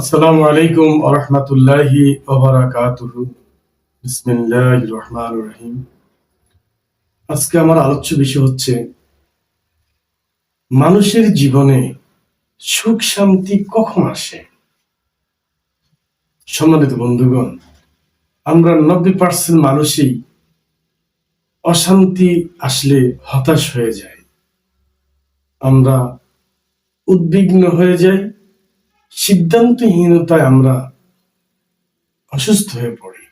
আসসালামু আলাইকুম আরহামতুল্লাহি ওবারাকাতুহু বিসমিল্লাহির রহমানির রহিম। আজকে আমার আলোচ্য বিষয় হচ্ছে, মানুষের জীবনে সুখ শান্তি কখন আসে? সম্মানিত বন্ধুগণ, আমরা নব্বই পার্সেন্ট মানুষই অশান্তি আসলে হতাশ হয়ে যায়। আমরা উদ্বিগ্ন হয়ে যাই সিদ্ধান্তহীনতায় আমরা অসুস্থ হয়ে পড়ি।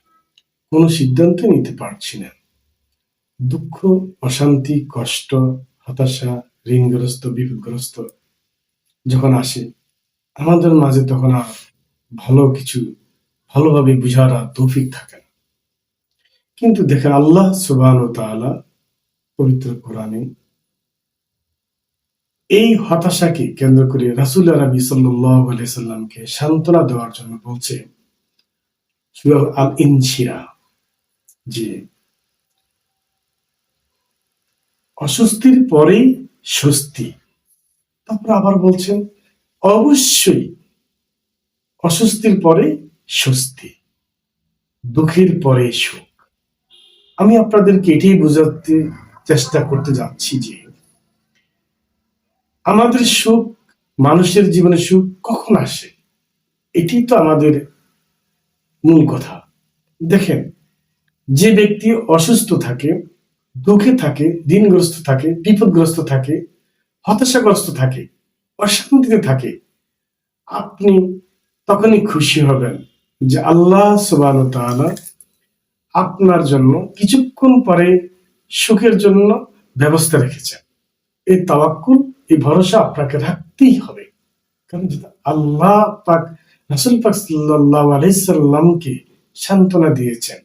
কোনো সিদ্ধান্ত নিতে পারছি না। দুঃখ, অশান্তি, কষ্ট, হতাশা, ঋণগ্রস্ত, বিপদগ্রস্ত যখন আসে, আমাদের মাঝে তখন আর ভালো কিছু, ভালোভাবে বুঝার তৌফিক থাকে না। কিন্তু দেখেন আল্লাহ সুবাহ তাআলা পবিত্র কোরআনে এই হতাশাকে কেন্দ্র করে রাসুল আরবি সাল্লামকে সান্ত্বনা দেওয়ার জন্য বলছে আল ইনশিরা যে অস্বস্তির পরেই স্বস্তি। তারপর আবার বলছেন, অবশ্যই অস্বস্তির পরে স্বস্তি, দুঃখের পরে সুখ। আমি আপনাদেরকে এটাই বোঝাতে চেষ্টা করতে যাচ্ছি যে আমাদের সুখ, মানুষের জীবনে সুখ কখন আসে? এটি তো আমাদের মূল কথা। দেখেন, যে ব্যক্তি অসুস্থ থাকে, দুঃখে থাকে দিনগ্রস্ত থাকে, বিপদগ্রস্ত থাকে, হতাশাগ্রস্ত থাকে, অশান্তিতে থাকে, আপনি তখনই খুশি হবেন যে আল্লাহ সুবান আপনার জন্য কিছুক্ষণ পরে সুখের জন্য ব্যবস্থা রেখেছেন। এই তাওয়াক্কুল এই ভরসা আপনাকে রাখতেই হবে। কারণ যেটা আল্লাহ পাক, রাসুল পাক সাল্লাহ আলাইসাল্লামকে সান্ত্বনা দিয়েছেন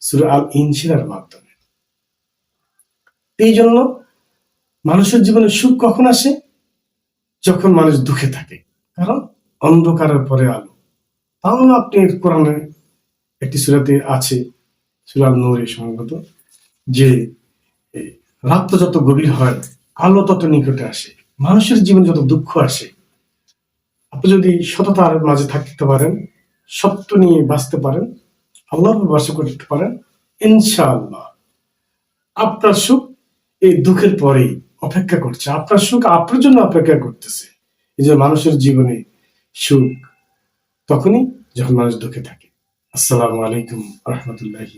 সুরা আল ইনশিরার মাধ্যমে। এই জন্য মানুষের জীবনে সুখ কখন আসে? যখন মানুষ দুঃখে থাকে। কারণ অন্ধকারের পরে আলো। তাও আপনি কোরআনে একটি সুরাতে আছে সুরাল নূরে সম্ভবত যে এই রাত যত গভীর হয় আলো তত নিকটে আসে, মানুষের জীবনে যত দুঃখ আসে, আপনি যদি সততার মাঝে থাকতে পারেন, সত্য নিয়ে বাঁচতে পারেন উপর ভরসা করতে পারেন, ইনশাআল্লাহ। আপনার সুখ এই দুঃখের পরেই অপেক্ষা করছে। আপনার সুখ আপনার জন্য অপেক্ষা করতেছে। এই যে মানুষের জীবনে সুখ তখনই যখন মানুষ দুঃখে থাকে। আসসালামু আলাইকুম রহমতুল্লাহি